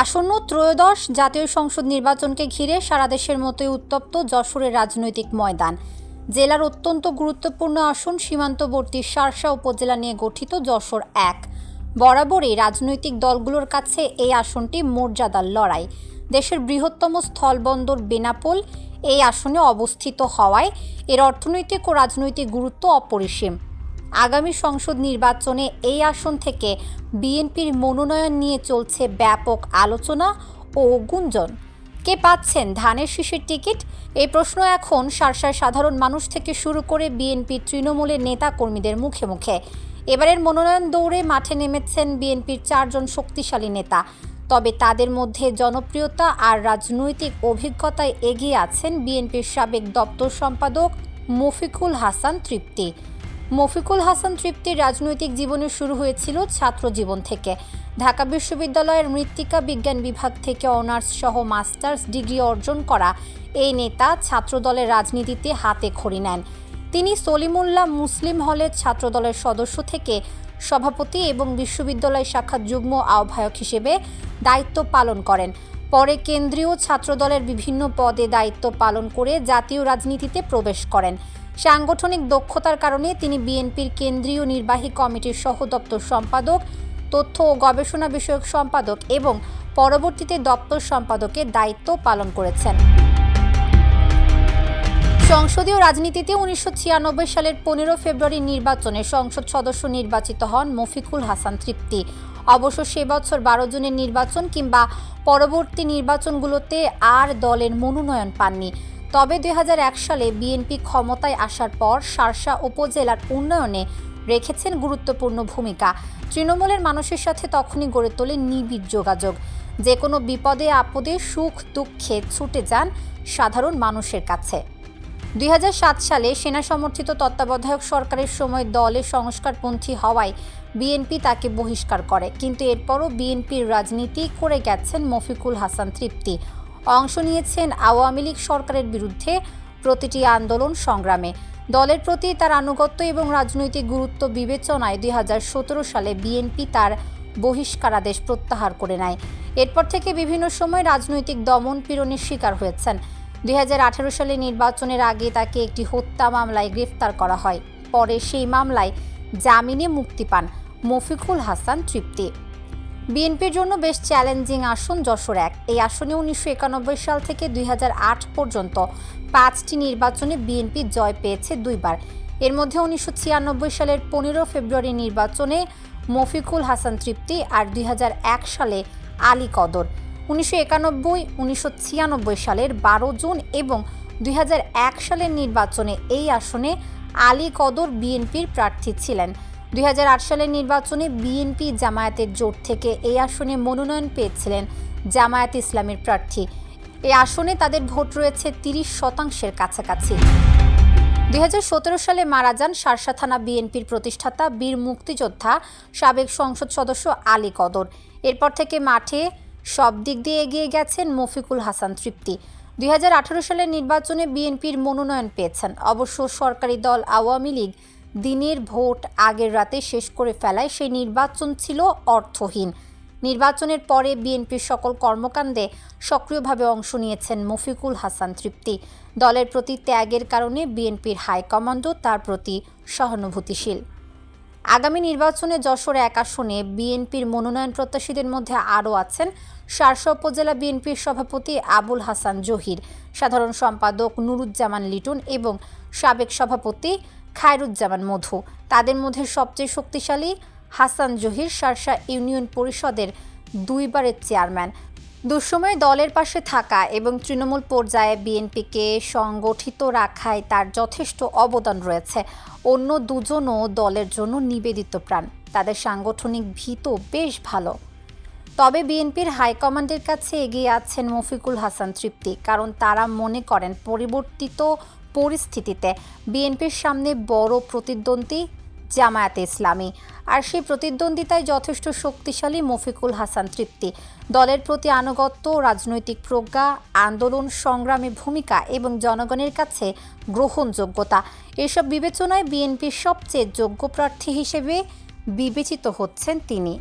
আসন্ন ত্রয়োদশ জাতীয় সংসদ নির্বাচনকে ঘিরে সারা দেশের মতোই উত্তপ্ত যশোরের রাজনৈতিক ময়দান। জেলার অত্যন্ত গুরুত্বপূর্ণ আসন সীমান্তবর্তী শার্শা উপজেলা নিয়ে গঠিত যশোর এক। বরাবরই রাজনৈতিক দলগুলোর কাছে এই আসনটি মর্যাদার লড়াই। দেশের বৃহত্তম স্থলবন্দর বেনাপোল এই আসনে অবস্থিত হওয়ায় এর অর্থনৈতিক ও রাজনৈতিক গুরুত্ব অপরিসীম। আগামী সংসদ নির্বাচনে এই আসন থেকে বিএনপির মনোনয়ন নিয়ে চলছে ব্যাপক আলোচনা ও গুঞ্জন। কে পাচ্ছেন ধানের শীষের টিকিট? এই প্রশ্ন এখন সারসার সাধারণ মানুষ থেকে শুরু করে বিএনপির তৃণমূলের নেতা কর্মীদের মুখে মুখে। এবারের মনোনয়ন দৌড়ে মাঠে নেমেছেন বিএনপির চারজন শক্তিশালী নেতা। তবে তাদের মধ্যে জনপ্রিয়তা আর রাজনৈতিক অভিজ্ঞতায় এগিয়ে আছেন বিএনপির সাবেক দপ্তর সম্পাদক মফিকুল হাসান তৃপ্তি। মফিকুল হাসান তৃপ্তির রাজনৈতিক জীবনের শুরু হয়েছিল ছাত্র জীবন থেকে। ঢাকা বিশ্ববিদ্যালয়ের মৃত্তিকা বিজ্ঞান বিভাগ থেকে অনার্স সহ মাস্টার্স ডিগ্রি অর্জন করা এই নেতা ছাত্রদলের রাজনীতিতে হাতে খড়ি নেন। তিনি সলিমুল্লাহ মুসলিম হলের ছাত্রদলের সদস্য থেকে সভাপতি এবং বিশ্ববিদ্যালয় শাখার যুগ্ম আহ্বায়ক হিসেবে দায়িত্ব পালন করেন। পরে কেন্দ্রীয় ছাত্রদলের বিভিন্ন পদে দায়িত্ব পালন করে জাতীয় রাজনীতিতে প্রবেশ করেন। সাংগঠনিক দক্ষতার কারণে তিনি বিএনপির কেন্দ্রীয় নির্বাহী কমিটির সহ দপ্তর সম্পাদক, তথ্য ও গবেষণা বিষয়ক সম্পাদক এবং পরবর্তীতে দপ্তর সম্পাদকের দায়িত্ব পালন করেছেন। সংসদীয় রাজনীতিতে উনিশশো ছিয়ানব্বই সালের পনেরো ফেব্রুয়ারি নির্বাচনে সংসদ সদস্য নির্বাচিত হন মফিকুল হাসান তৃপ্তি। অবশ্য সে বছর বারো জনের নির্বাচন কিংবা পরবর্তী নির্বাচনগুলোতে আর দলের মনোনয়ন পাননি। তবে দুই হাজার এক সালে বিএনপি ক্ষমতায় আসার পর শার্শা উপজেলার উন্নয়নে রেখেছেন গুরুত্বপূর্ণ ভূমিকা। তৃণমূলের মানুষের সাথে তখনই গড়ে তোলে নিবিড় যোগাযোগ। যে কোনো বিপদে আপদে সুখ দুঃখে ছুটে যান সাধারণ মানুষের কাছে। দুই হাজার সাত সালে সেনা সমর্থিত তত্ত্বাবধায়ক সরকারের সময় দলে সংস্কারপন্থী হওয়ায় বিএনপি তাকে বহিষ্কার করে। কিন্তু এরপরও বিএনপির রাজনীতি করে গেছেন মফিকুল হাসান তৃপ্তি। অংশ নিয়েছেন আওয়ামী লীগ সরকারের বিরুদ্ধে প্রতিটি আন্দোলন সংগ্রামে। দলের প্রতি তার আনুগত্য এবং রাজনৈতিক গুরুত্ব বিবেচনায় দুই হাজার সতেরো সালে বিএনপি তার বহিষ্কারাদেশ প্রত্যাহার করে নেয়। এরপর থেকে বিভিন্ন সময় রাজনৈতিক দমন পীড়নের শিকার হয়েছেন। দুই হাজার আঠারো সালে নির্বাচনের আগে তাকে একটি হত্যা মামলায় গ্রেফতার করা হয়। পরে সেই মামলায় জামিনে মুক্তি পান মফিকুল হাসান তৃপ্তি। বিএনপির জন্য বেশ চ্যালেঞ্জিং আসন যশোর এক। এই আসনে উনিশশো একানব্বই সাল থেকে দুই হাজার আট পর্যন্ত পাঁচটি নির্বাচনে বিএনপি জয় পেয়েছে দুইবার। এর মধ্যে উনিশশো ছিয়ানব্বই সালের পনেরো ফেব্রুয়ারি নির্বাচনে মফিকুল হাসান তৃপ্তি আর দুই হাজার এক সালে আলী কদর। উনিশশো একানব্বই, উনিশশো সালের বারো জুন এবং দুই হাজার এক সালের নির্বাচনে এই আসনে আলী কদর বিএনপির প্রার্থী ছিলেন। দুই হাজার আট সালের নির্বাচনে বিএনপি জামায়াতের জোট থেকে এই আসনে মনোনয়ন পেয়েছিলেন জামায়াত ইসলামের প্রার্থী। এই আসনে তাদের ভোট রয়েছে তিরিশ শতাংশের কাছাকাছি। দুই হাজার সতেরো সালে মারা যান শার্শা থানা বিএনপির প্রতিষ্ঠাতা বীর মুক্তিযোদ্ধা সাবেক সংসদ সদস্য আলী কদর। এরপর থেকে মাঠে সব দিক দিয়ে এগিয়ে গেছেন মফিকুল হাসান তৃপ্তি। দুই হাজার আঠারো সালের নির্বাচনে বিএনপির মনোনয়ন পেয়েছেন। অবশ্য সরকারি দল আওয়ামী লীগ দিনের ভোট আগের রাতে শেষ করে ফেলায় সেই নির্বাচন ছিল অর্থহীন। নির্বাচনের পরে বিএনপির সকল কর্মকাণ্ডে সক্রিয়ভাবে অংশ নিয়েছেন মফিকুল হাসান তৃপ্তি। দলের প্রতি ত্যাগের কারণে বিএনপির হাইকমান্ডও তার প্রতি সহানুভূতিশীল। আগামী নির্বাচনে যশোর এক আসনে বিএনপির মনোনয়ন প্রত্যাশীদের মধ্যে আরও আছেন শার্শা উপজেলা বিএনপির সভাপতি আবুল হাসান জহির, সাধারণ সম্পাদক নুরুজ্জামান লিটন এবং সাবেক সভাপতি খায়রুজ্জামান মধু। তাদের মধ্যে সবচেয়ে শক্তিশালী হাসান জহির শার্শা ইউনিয়ন পরিষদের দুইবারের চেয়ারম্যান। দুঃসময়ে দলের পাশে থাকা এবং তৃণমূল পর্যায়ে বিএনপিকে সংগঠিত রাখায় তার যথেষ্ট অবদান রয়েছে। অন্য দুজনও দলের জন্য নিবেদিত প্রাণ। তাদের সাংগঠনিক ভীত বেশ ভালো। তবে বিএনপির হাইকমান্ডের কাছে এগিয়ে আছেন মফিকুল হাসান তৃপ্তি, কারণ তারা মনে করেন পরিবর্তিত পরিস্থিতিতে বিএনপির সামনে বড় প্রতিদ্বন্দ্বী জামায়াতে ইসলামী। আর সেই প্রতিদ্বন্দ্বিতায় যথেষ্ট শক্তিশালী মফিকুল হাসান তৃপ্তি। দলের প্রতি আনুগত্য, রাজনৈতিক প্রজ্ঞা, আন্দোলন সংগ্রামে ভূমিকা এবং জনগণের কাছে গ্রহণযোগ্যতা। এসব বিবেচনায় বিএনপির সবচেয়ে যোগ্য প্রার্থী হিসেবে বিবেচিত হচ্ছেন তিনি।